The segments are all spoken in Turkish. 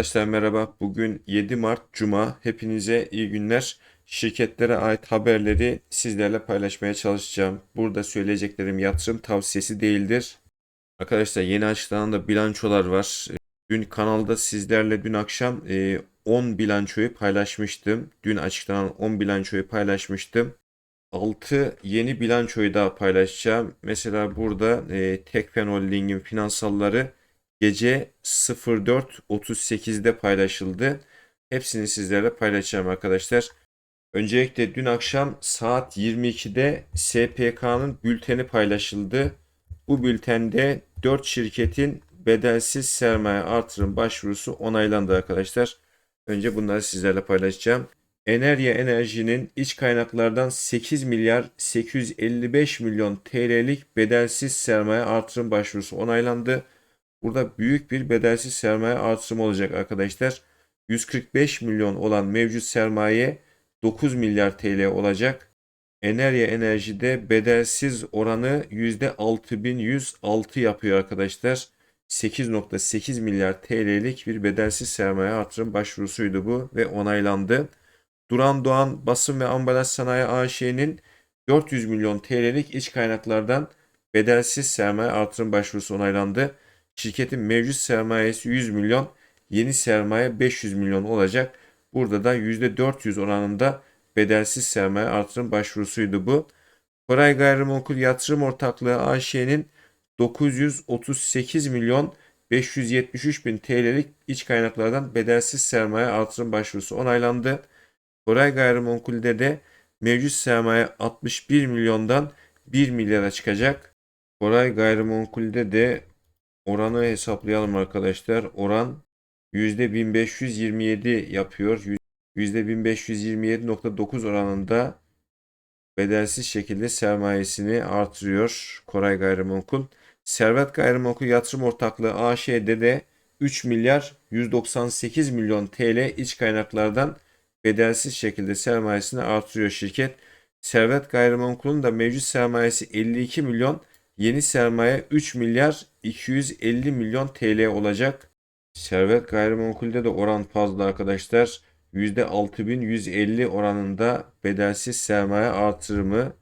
Arkadaşlar merhaba. Bugün 7 Mart Cuma. Hepinize iyi günler. Şirketlere ait haberleri sizlerle paylaşmaya çalışacağım. Burada söyleyeceklerim yatırım tavsiyesi değildir. Arkadaşlar yeni açıklanan da bilançolar var. Dün kanalda sizlerle dün akşam e, 10 bilançoyu paylaşmıştım. Dün açıklanan 10 bilançoyu paylaşmıştım. 6 yeni bilançoyu daha paylaşacağım. Mesela burada e, Tekfen Holding'in finansalları gece 04.38'de paylaşıldı. Hepsini sizlerle paylaşacağım arkadaşlar. Öncelikle dün akşam saat 22'de SPK'nın bülteni paylaşıldı. Bu bültende 4 şirketin bedelsiz sermaye artırım başvurusu onaylandı arkadaşlar. Önce bunları sizlerle paylaşacağım. Enerya Enerji'nin iç kaynaklardan 8 milyar 855 milyon TL'lik bedelsiz sermaye artırım başvurusu onaylandı. Burada büyük bir bedelsiz sermaye artırımı olacak arkadaşlar. 145 milyon olan mevcut sermaye 9 milyar TL olacak. Enerya Enerji'de bedelsiz oranı %6106 yapıyor arkadaşlar. 8.8 milyar TL'lik bir bedelsiz sermaye artırım başvurusuydu bu ve onaylandı. Duran Doğan Basın ve Ambalaj Sanayi AŞ'nin 400 milyon TL'lik iç kaynaklardan bedelsiz sermaye artırım başvurusu onaylandı. Şirketin mevcut sermayesi 100 milyon, yeni sermaye 500 milyon olacak. Burada da %400 oranında bedelsiz sermaye artırım başvurusuydu bu. Koray Gayrimenkul Yatırım Ortaklığı AŞ'nin 938 milyon 573 bin TL'lik iç kaynaklardan bedelsiz sermaye artırım başvurusu onaylandı. Koray Gayrimenkul'de de mevcut sermaye 61 milyondan 1 milyara çıkacak. Koray Gayrimenkul'de de oranı hesaplayalım arkadaşlar. Oran %1527 yapıyor. %1527.9 oranında bedelsiz şekilde sermayesini artırıyor Koray Gayrimenkul. Servet Gayrimenkul Yatırım Ortaklığı AŞ'de de 3 milyar 198 milyon TL iç kaynaklardan bedelsiz şekilde sermayesini artırıyor şirket. Servet Gayrimenkul'un da mevcut sermayesi 52 milyon, yeni sermaye 3 milyar 250 milyon TL olacak. Servet Gayrimenkul'de de oran fazla arkadaşlar. %6150 oranında bedelsiz sermaye artırımı.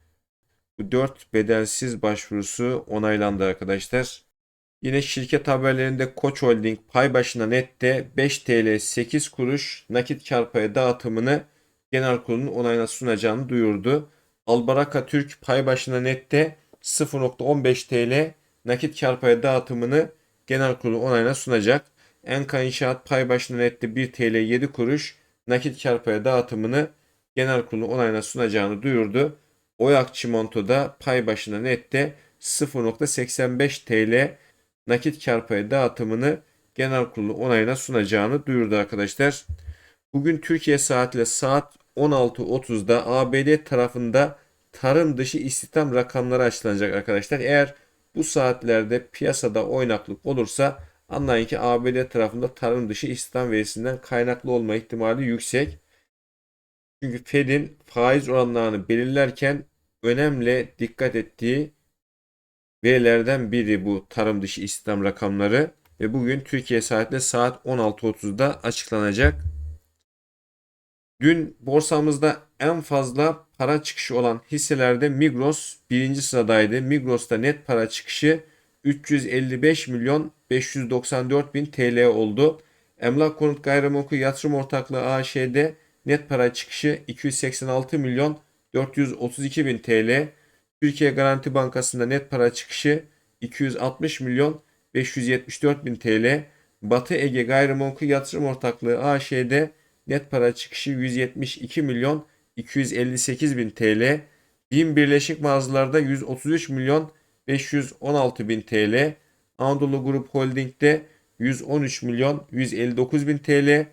Bu 4 bedelsiz başvurusu onaylandı arkadaşlar. Yine şirket haberlerinde Koç Holding pay başına nette 5 TL 8 kuruş nakit kar payı dağıtımını genel kurulun onayına sunacağını duyurdu. Albaraka Türk pay başına nette 0.15 TL nakit kar payı dağıtımını genel kurulu onayına sunacak. Enka İnşaat pay başına nette 1 TL 7 kuruş nakit kar payı dağıtımını genel kurulu onayına sunacağını duyurdu. Oyak Çimento da pay başına nette 0.85 TL nakit kar payı dağıtımını genel kurulu onayına sunacağını duyurdu arkadaşlar. Bugün Türkiye saatiyle saat 16.30'da ABD tarafında tarım dışı istihdam rakamları açıklanacak arkadaşlar. Eğer bu saatlerde piyasada oynaklık olursa anlayın ki ABD tarafında tarım dışı istihdam verisinden kaynaklı olma ihtimali yüksek. Çünkü Fed'in faiz oranlarını belirlerken önemli dikkat ettiği verilerden biri bu tarım dışı istihdam rakamları ve bugün Türkiye saatinde saat 16.30'da açıklanacak. Dün borsamızda en fazla para çıkışı olan hisselerde Migros birinci sıradaydı. Migros'ta net para çıkışı 355 milyon 594 bin TL oldu. Emlak Konut Gayrimenkul Yatırım Ortaklığı AŞ'de net para çıkışı 286 milyon 432 bin TL. Türkiye Garanti Bankası'nda net para çıkışı 260 milyon 574 bin TL. Batı Ege Gayrimenkul Yatırım Ortaklığı AŞ'de net para çıkışı 172 milyon 258 bin TL. BİM Birleşik Mağazalar'da 133 milyon 516 bin TL. Anadolu Grup Holding'de 113 milyon 159 bin TL.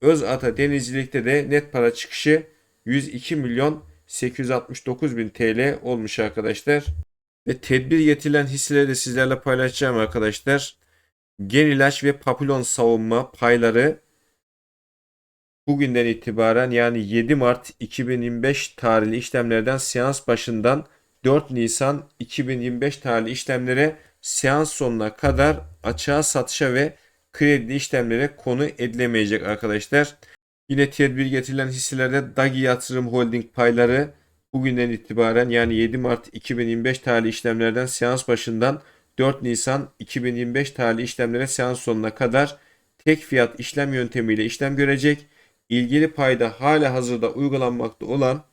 Özata Denizcilik'te de net para çıkışı 102 milyon 869 bin TL olmuş arkadaşlar. Ve tedbir getirilen hisseleri de sizlerle paylaşacağım arkadaşlar. Genilaç ve Papillon savunma payları bugünden itibaren yani 7 Mart 2025 tarihli işlemlerden seans başından 4 Nisan 2025 tarihli işlemlere seans sonuna kadar açığa satışa ve kredi işlemlere konu edilemeyecek arkadaşlar. Yine tedbir getirilen hisselerde Dagi Yatırım Holding payları bugünden itibaren yani 7 Mart 2025 tarihli işlemlerden seans başından 4 Nisan 2025 tarihli işlemlere seans sonuna kadar tek fiyat işlem yöntemiyle işlem görecek. İlgili payda hala hazırda uygulanmakta olan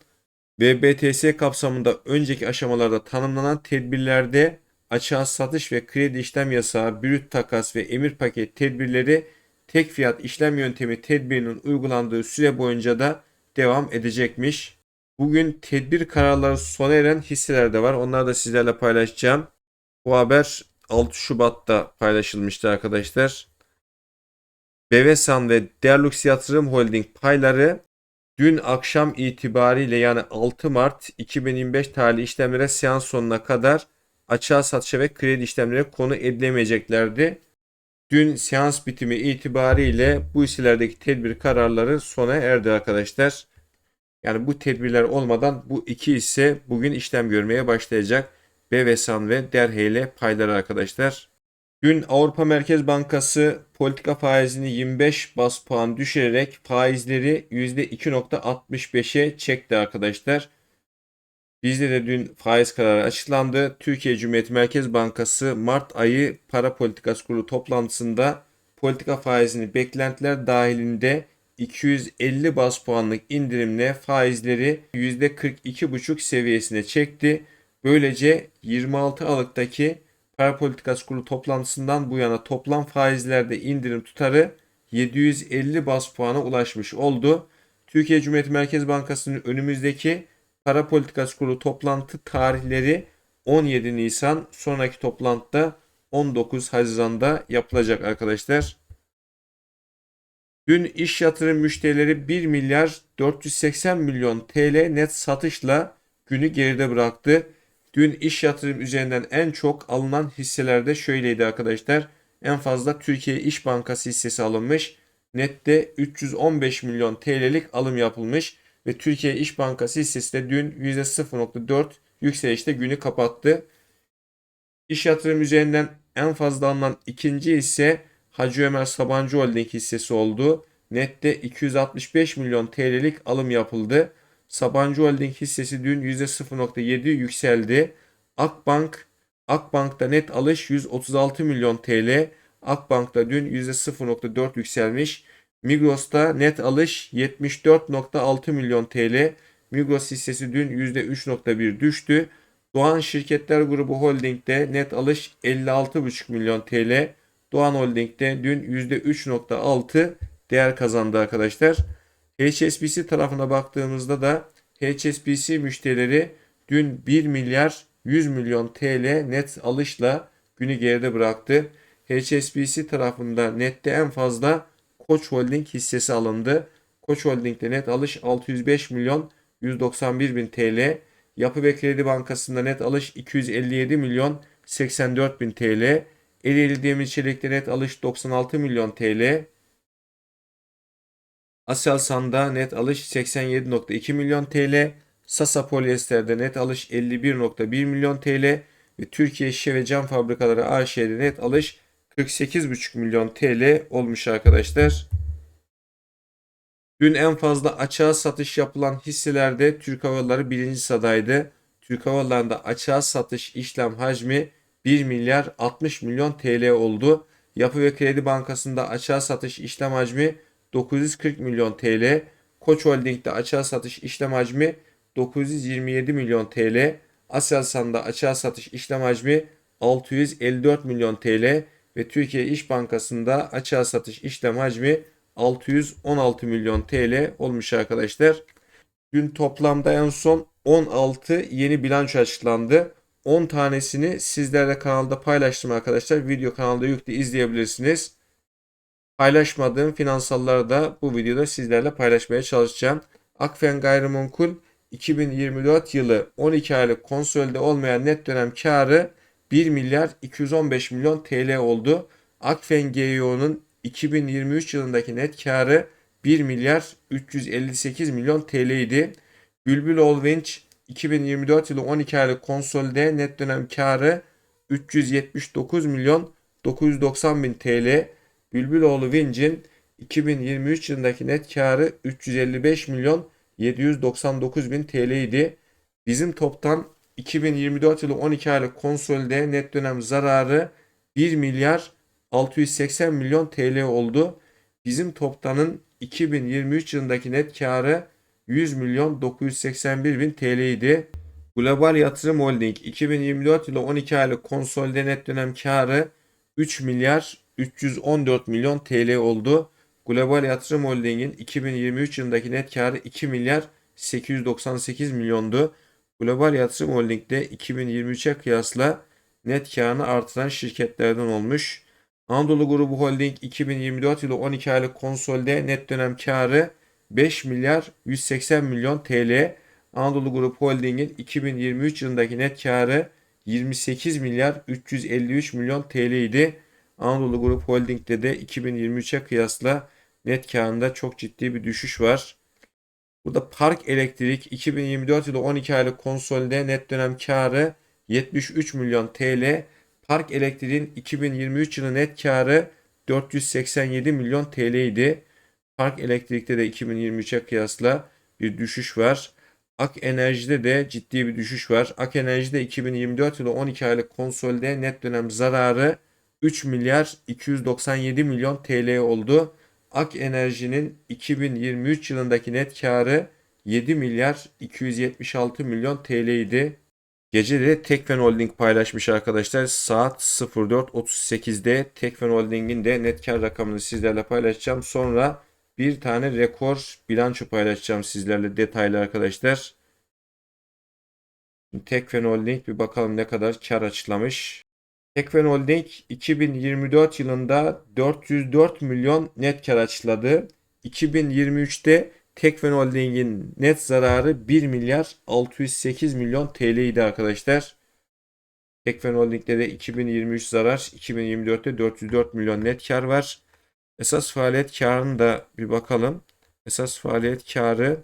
ve BTS kapsamında önceki aşamalarda tanımlanan tedbirlerde açığa satış ve kredi işlem yasağı, brüt takas ve emir paket tedbirleri tek fiyat işlem yöntemi tedbirinin uygulandığı süre boyunca da devam edecekmiş. Bugün tedbir kararları sona eren hisseler de var. Onları da sizlerle paylaşacağım. Bu haber 6 Şubat'ta paylaşılmıştı arkadaşlar. Bevesan ve Derlux Yatırım Holding payları dün akşam itibariyle yani 6 Mart 2025 tarihli işlemlere seans sonuna kadar açığa satışa ve kredi işlemlere konu edilemeyeceklerdi. Dün seans bitimi itibariyle bu hisselerdeki tedbir kararları sona erdi arkadaşlar. Yani bu tedbirler olmadan bu iki hisse bugün işlem görmeye başlayacak. Bevesan ve Derheyle payları arkadaşlar. Dün Avrupa Merkez Bankası politika faizini 25 bas puan düşürerek faizleri %2.65'e çekti arkadaşlar. Bizde de dün faiz kararı açıklandı. Türkiye Cumhuriyet Merkez Bankası Mart ayı para politikası kurulu toplantısında politika faizini beklentiler dahilinde 250 bas puanlık indirimle faizleri %42,5 seviyesine çekti. Böylece 26 Aralık'taki para politikası kurulu toplantısından bu yana toplam faizlerde indirim tutarı 750 bas puana ulaşmış oldu. Türkiye Cumhuriyet Merkez Bankası'nın önümüzdeki para politikası kurulu toplantı tarihleri 17 Nisan sonraki toplantıda 19 Haziran'da yapılacak arkadaşlar. Dün iş yatırım müşterileri 1 milyar 480 milyon TL net satışla günü geride bıraktı. Dün iş yatırım üzerinden en çok alınan hisselerde şöyleydi arkadaşlar. En fazla Türkiye İş Bankası hissesi alınmış. Nette 315 milyon TL'lik alım yapılmış ve Türkiye İş Bankası hissesi de dün %0.4 yükselişte günü kapattı. İş yatırım üzerinden en fazla alınan ikinci hisse Hacı Ömer Sabancı Holding hissesi oldu. Nette 265 milyon TL'lik alım yapıldı. Sabancı Holding hissesi dün %0.7 yükseldi. Akbank Akbank'ta net alış 136 milyon TL. Akbank'ta dün %0.4 yükselmiş. Migros'ta net alış 74.6 milyon TL. Migros hissesi dün %3.1 düştü. Doğan Şirketler Grubu Holding'de net alış 56.5 milyon TL. Doğan Holding'de dün %3.6 değer kazandı arkadaşlar. HSBC tarafına baktığımızda da HSBC müşterileri dün 1 milyar 100 milyon TL net alışla günü geride bıraktı. HSBC tarafında nette en fazla Koç Holding hissesi alındı. Koç Holding'de net alış 605 milyon 191 bin TL. Yapı ve Kredi Bankası'nda net alış 257 milyon 84 bin TL. Ereğli Demir Çelik'te net alış 96 milyon TL. Aselsan'da net alış 87.2 milyon TL. Sasa Polyester'de net alış 51.1 milyon TL. Ve Türkiye Şişe ve Cam Fabrikaları AŞ'de net alış 48,5 milyon TL olmuş arkadaşlar. Dün en fazla açığa satış yapılan hisselerde Türk Hava birinci sıradaydı. Türk Hava Yolları'nda açığa satış işlem hacmi 1 milyar 60 milyon TL oldu. Yapı ve Kredi Bankası'nda açığa satış işlem hacmi 940 milyon TL. Koç Holding'de açığa satış işlem hacmi 927 milyon TL. Aselsan'da açığa satış işlem hacmi 654 milyon TL ve Türkiye İş Bankası'nda açığa satış işlem hacmi 616 milyon TL olmuş arkadaşlar. Dün toplamda en son 16 yeni bilanço açıklandı. 10 tanesini sizlerle kanalda paylaştım arkadaşlar. Video kanalda yüklü izleyebilirsiniz. Paylaşmadığım finansalları da bu videoda sizlerle paylaşmaya çalışacağım. Akfen Gayrimenkul 2024 yılı 12 aylık konsolide olmayan net dönem karı 1 milyar 215 milyon TL oldu. Akfen GEO'nun 2023 yılındaki net karı 1 milyar 358 milyon TL idi. Bülbül Olvinç 2024 yılı 12 aylık konsolide net dönem karı 379 milyon 990 bin TL. Bülbüloğlu Winch'in 2023 yılındaki net karı 355 milyon 799 bin TL idi. Bizim toptan 2024 yılı 12 aylık konsolide net dönem zararı 1 milyar 680 milyon TL oldu. Bizim toptanın 2023 yılındaki net karı 100 milyon 981 bin TL idi. Global Yatırım Holding 2024 yılı 12 aylık konsolide net dönem karı 3 milyar 314 milyon TL oldu. Global Yatırım Holding'in 2023 yılındaki net karı 2 milyar 898 milyondu. Global Yatırım Holding de 2023'e kıyasla net karını artıran şirketlerden olmuş. Anadolu Grubu Holding 2024 yılı 12 aylık konsolde net dönem karı 5 milyar 180 milyon TL. Anadolu Grup Holding'in 2023 yılındaki net karı 28 milyar 353 milyon TL idi. Anadolu Grup Holding'de de 2023'e kıyasla net karında çok ciddi bir düşüş var. Burada Park Elektrik 2024 yılı 12 aylık konsolide net dönem karı 73 milyon TL. Park Elektrik'in 2023 yılı net karı 487 milyon TL idi. Park Elektrik'te de 2023'e kıyasla bir düşüş var. Ak Enerji'de de ciddi bir düşüş var. Ak Enerji'de 2024 yılı 12 aylık konsolide net dönem zararı 3 milyar 297 milyon TL oldu. Ak Enerji'nin 2023 yılındaki net karı 7 milyar 276 milyon TL idi. Gece de Tekfen Holding paylaşmış arkadaşlar. Saat 04.38'de Tekfen Holding'in de net kar rakamını sizlerle paylaşacağım. Sonra bir tane rekor bilanço paylaşacağım sizlerle detaylı arkadaşlar. Tekfen Holding bir bakalım ne kadar kar açıklamış. Tekfen Holding 2024 yılında 404 milyon net kar açıkladı. 2023'te Tekfen Holding'in net zararı 1 milyar 608 milyon TL idi arkadaşlar. Tekfen Holding'de de 2023 zarar, 2024'te 404 milyon net kar var. Esas faaliyet karını da bir bakalım. Esas faaliyet karı,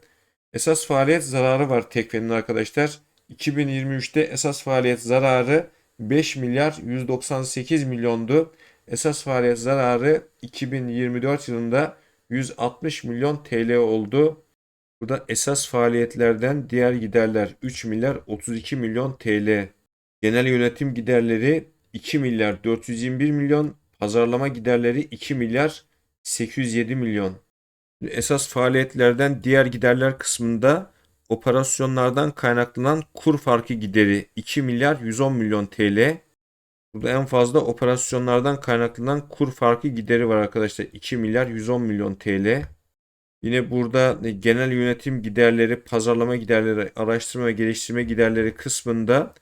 esas faaliyet zararı var Tekfen'in arkadaşlar. 2023'te esas faaliyet zararı 5 milyar 198 milyondu. Esas faaliyet zararı 2024 yılında 160 milyon TL oldu. Burada esas faaliyetlerden diğer giderler 3 milyar 32 milyon TL. Genel yönetim giderleri 2 milyar 421 milyon. Pazarlama giderleri 2 milyar 807 milyon. Esas faaliyetlerden diğer giderler kısmında operasyonlardan kaynaklanan kur farkı gideri 2 milyar 110 milyon TL. Burada en fazla operasyonlardan kaynaklanan kur farkı gideri var arkadaşlar. 2 milyar 110 milyon TL. Yine burada genel yönetim giderleri, pazarlama giderleri, araştırma ve geliştirme giderleri kısmında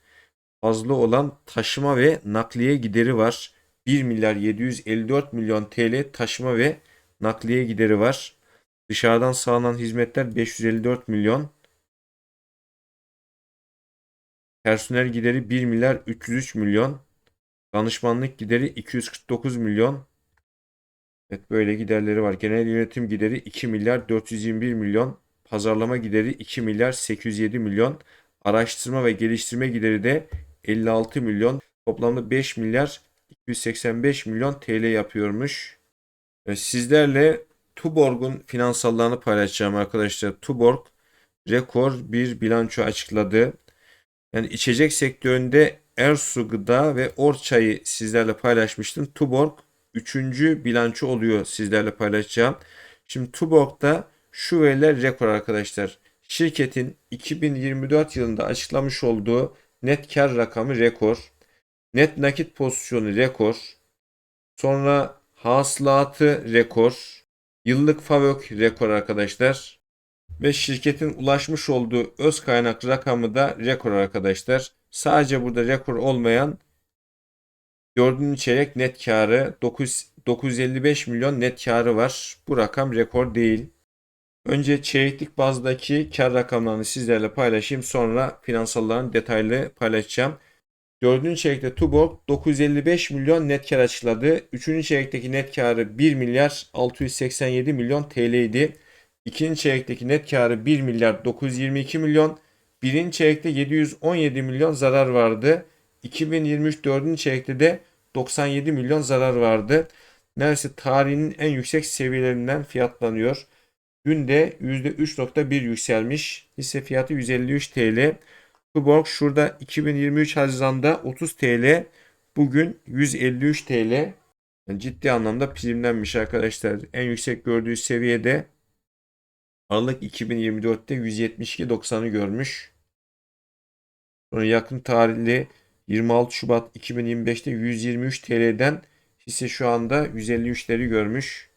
fazla olan taşıma ve nakliye gideri var. 1 milyar 754 milyon TL taşıma ve nakliye gideri var. Dışarıdan sağlanan hizmetler 554 milyon. Personel gideri 1 milyar 303 milyon. Danışmanlık gideri 249 milyon. Evet böyle giderleri var. Genel yönetim gideri 2 milyar 421 milyon. Pazarlama gideri 2 milyar 807 milyon. Araştırma ve geliştirme gideri de 56 milyon. Toplamda 5 milyar 285 milyon TL yapıyormuş. Evet, sizlerle Tuborg'un finansallarını paylaşacağım arkadaşlar. Tuborg rekor bir bilanço açıkladı. Yani içecek sektöründe Ersu Gıda ve Orçay'ı sizlerle paylaşmıştım. Tuborg 3. bilanço oluyor sizlerle paylaşacağım. Şimdi Tuborg'da şu veriler rekor arkadaşlar. Şirketin 2024 yılında açıklamış olduğu net kar rakamı rekor. Net nakit pozisyonu rekor. Sonra hasılatı rekor. Yıllık FAVÖK rekor arkadaşlar. Ve şirketin ulaşmış olduğu öz kaynak rakamı da rekor arkadaşlar. Sadece burada rekor olmayan 4. çeyrek net karı 9, 955 milyon net karı var. Bu rakam rekor değil. Önce çeyreklik bazdaki kar rakamlarını sizlerle paylaşayım. Sonra finansalların detaylı paylaşacağım. 4. çeyrekte Tuborg 955 milyon net kar açıkladı. 3. çeyrekteki net karı 1 milyar 687 milyon TL idi. 2. çeyrekteki net karı 1 milyar 922 milyon. 1. çeyrekte 717 milyon zarar vardı. 2023 4. çeyrekte de 97 milyon zarar vardı. neredeyse tarihinin en yüksek seviyelerinden fiyatlanıyor. Dün de %3.1 yükselmiş. Hisse fiyatı 153 TL. Tuborg şurada 2023 Haziran'da 30 TL. Bugün 153 TL. Yani ciddi anlamda primlenmiş arkadaşlar. En yüksek gördüğü seviyede Aralık 2024'te 172.90'ı görmüş. Sonra yakın tarihli 26 Şubat 2025'te 123 TL'den hisse şu anda 153'leri görmüş.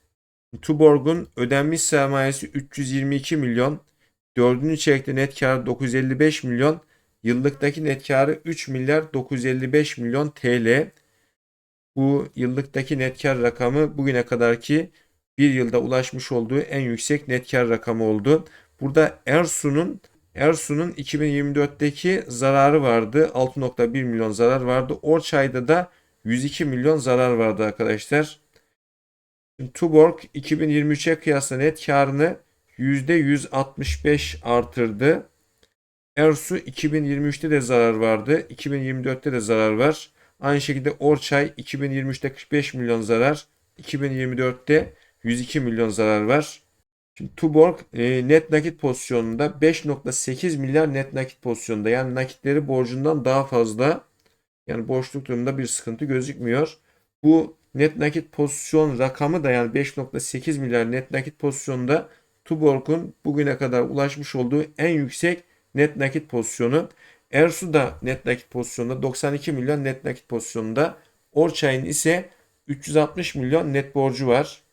Tuborg'un ödenmiş sermayesi 322 milyon. Dördüncü çeyrekte net karı 955 milyon. Yıllıktaki net karı 3 milyar 955 milyon TL. Bu yıllıktaki net kar rakamı bugüne kadarki bir yılda ulaşmış olduğu en yüksek net kar rakamı oldu. Burada Ersu'nun Ersu'nun 2024'teki zararı vardı. 6.1 milyon zarar vardı. Orçay'da da 102 milyon zarar vardı arkadaşlar. Şimdi Tuborg 2023'e kıyasla net karını %165 artırdı. Ersu 2023'te de zarar vardı. 2024'te de zarar var. Aynı şekilde Orçay 2023'te 45 milyon zarar. 2024'te 102 milyon zarar var. Şimdi Tuborg e, net nakit pozisyonunda 5.8 milyar net nakit pozisyonda. Yani nakitleri borcundan daha fazla. Yani borçluk durumunda bir sıkıntı gözükmüyor. Bu net nakit pozisyon rakamı da yani 5.8 milyar net nakit pozisyonda Tuborg'un bugüne kadar ulaşmış olduğu en yüksek net nakit pozisyonu. Ersu da net nakit pozisyonunda 92 milyon net nakit pozisyonunda. Orçay'ın ise 360 milyon net borcu var.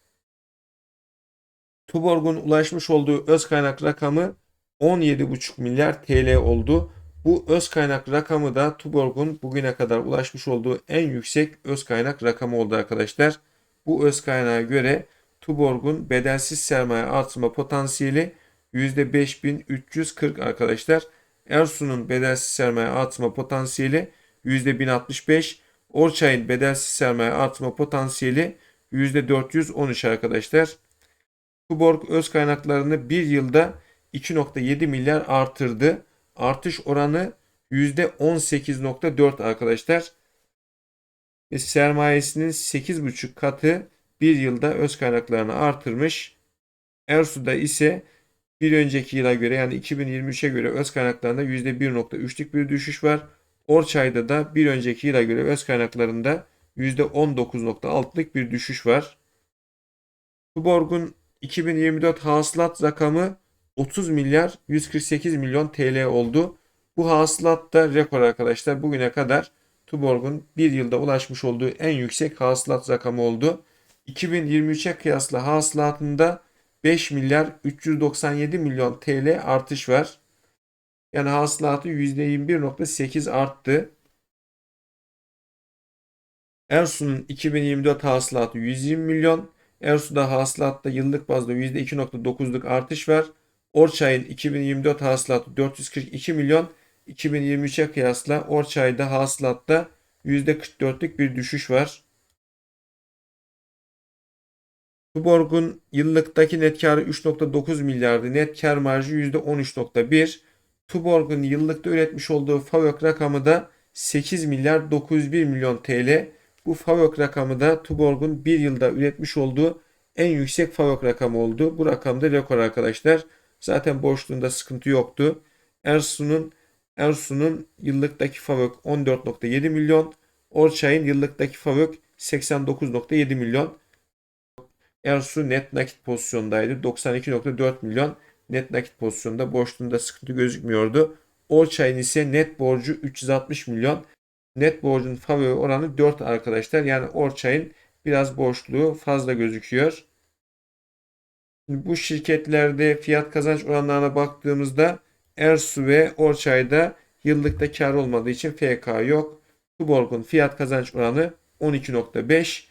Tuborg'un ulaşmış olduğu öz kaynak rakamı 17,5 milyar TL oldu. Bu öz kaynak rakamı da Tuborg'un bugüne kadar ulaşmış olduğu en yüksek öz kaynak rakamı oldu arkadaşlar. Bu öz kaynağa göre Tuborg'un bedelsiz sermaye artırma potansiyeli %5340 arkadaşlar. Ersu'nun bedelsiz sermaye artırma potansiyeli %1065. Orçay'ın bedelsiz sermaye artırma potansiyeli %413 arkadaşlar. Tuborg öz kaynaklarını bir yılda 2.7 milyar artırdı. Artış oranı %18.4 arkadaşlar. Ve sermayesinin 8.5 katı bir yılda öz kaynaklarını artırmış. Ersu'da ise bir önceki yıla göre yani 2023'e göre öz kaynaklarında %1.3'lük bir düşüş var. Orçay'da da bir önceki yıla göre öz kaynaklarında %19.6'lık bir düşüş var. Tuborg'un 2024 hasılat rakamı 30 milyar 148 milyon TL oldu. Bu hasılat da rekor arkadaşlar. Bugüne kadar Tuborg'un bir yılda ulaşmış olduğu en yüksek hasılat rakamı oldu. 2023'e kıyasla hasılatında 5 milyar 397 milyon TL artış var. Yani hasılatı %21.8 arttı. Ersun'un 2024 hasılatı 120 milyon. Ersu'da hasılatta yıllık bazda %2.9'luk artış var. Orçay'ın 2024 hasılatı 442 milyon. 2023'e kıyasla Orçay'da hasılatta %44'lük bir düşüş var. Tuborg'un yıllıktaki net karı 3.9 milyardı. Net kar marjı %13.1. Tuborg'un yıllıkta üretmiş olduğu FAVÖK rakamı da 8 milyar 901 milyon TL. Bu FAVÖK rakamı da Tuborg'un bir yılda üretmiş olduğu en yüksek FAVÖK rakamı oldu. Bu rakamda rekor arkadaşlar. Zaten borçluğunda sıkıntı yoktu. Ersu'nun Ersu'nun yıllıktaki FAVÖK 14.7 milyon. Orçay'ın yıllıktaki FAVÖK 89.7 milyon. Ersu net nakit pozisyondaydı. 92.4 milyon net nakit pozisyonda. Borçluğunda sıkıntı gözükmüyordu. Orçay'ın ise net borcu 360 milyon. Net borcun favori oranı 4 arkadaşlar. Yani Orçay'ın biraz borçluğu fazla gözüküyor. Şimdi bu şirketlerde fiyat kazanç oranlarına baktığımızda Ersu ve Orçay'da yıllıkta kar olmadığı için FK yok. Tuborg'un fiyat kazanç oranı 12.5.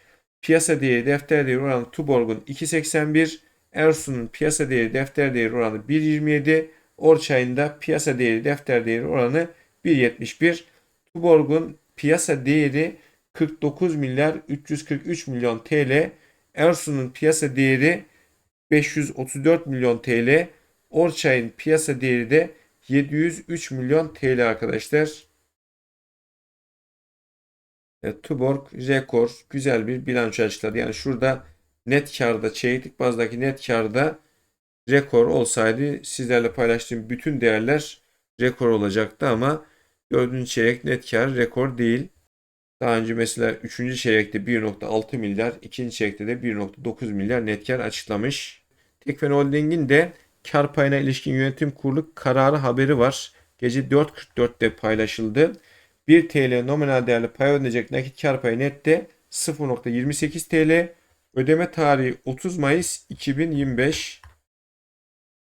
Piyasa değeri defter değeri oranı Tuborg'un 2.81. Ersu'nun piyasa değeri defter değeri oranı 1.27. Orçay'ın da piyasa değeri defter değeri oranı 1.71. Tuborg'un piyasa değeri 49 milyar 343 milyon TL. Ersu'nun piyasa değeri 534 milyon TL. Orçay'ın piyasa değeri de 703 milyon TL arkadaşlar. E, Tuborg rekor güzel bir bilanço açıkladı. Yani şurada net karda çeyreklik bazdaki net karda rekor olsaydı sizlerle paylaştığım bütün değerler rekor olacaktı ama dördüncü çeyrek net kar rekor değil. Daha önce mesela 3. çeyrekte 1.6 milyar, ikinci çeyrekte de 1.9 milyar net kar açıklamış. Tekfen Holding'in de kar payına ilişkin yönetim kurulu kararı haberi var. Gece 4.44'te paylaşıldı. 1 TL nominal değerli pay ödenecek nakit kar payı nette 0.28 TL. Ödeme tarihi 30 Mayıs 2025.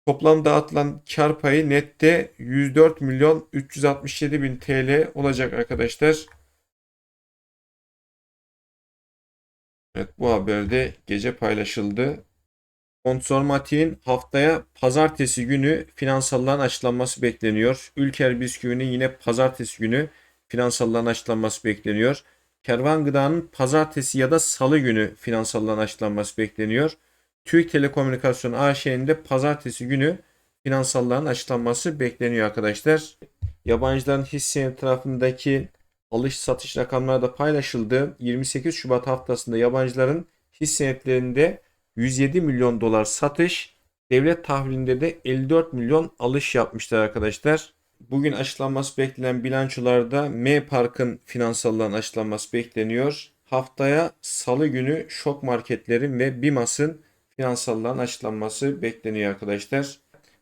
Toplam dağıtılan kar payı nette 104 milyon 367 bin TL olacak arkadaşlar. Evet bu haberde gece paylaşıldı. Konsormatiğin haftaya pazartesi günü finansalların açıklanması bekleniyor. Ülker Bisküvi'nin yine pazartesi günü finansalların açıklanması bekleniyor. Kervan Gıda'nın pazartesi ya da salı günü finansalların açıklanması bekleniyor. Türk Telekomünikasyon AŞ'nin de pazartesi günü finansalların açıklanması bekleniyor arkadaşlar. Yabancıların hisse tarafındaki alış satış rakamları da paylaşıldı. 28 Şubat haftasında yabancıların hisse senetlerinde 107 milyon dolar satış, devlet tahvilinde de 54 milyon alış yapmışlar arkadaşlar. Bugün açıklanması beklenen bilançolarda M Park'ın finansalların açıklanması bekleniyor. Haftaya salı günü şok marketlerin ve BİMAS'ın finansalların açıklanması bekleniyor arkadaşlar.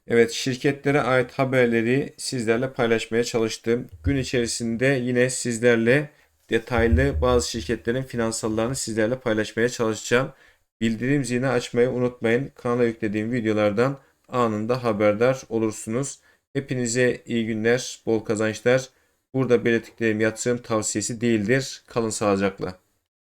Evet şirketlere ait haberleri sizlerle paylaşmaya çalıştım. Gün içerisinde yine sizlerle detaylı bazı şirketlerin finansallarını sizlerle paylaşmaya çalışacağım. Bildirim zilini açmayı unutmayın. Kanala yüklediğim videolardan anında haberdar olursunuz. Hepinize iyi günler, bol kazançlar. Burada belirttiklerim yatırım tavsiyesi değildir. Kalın sağlıcakla.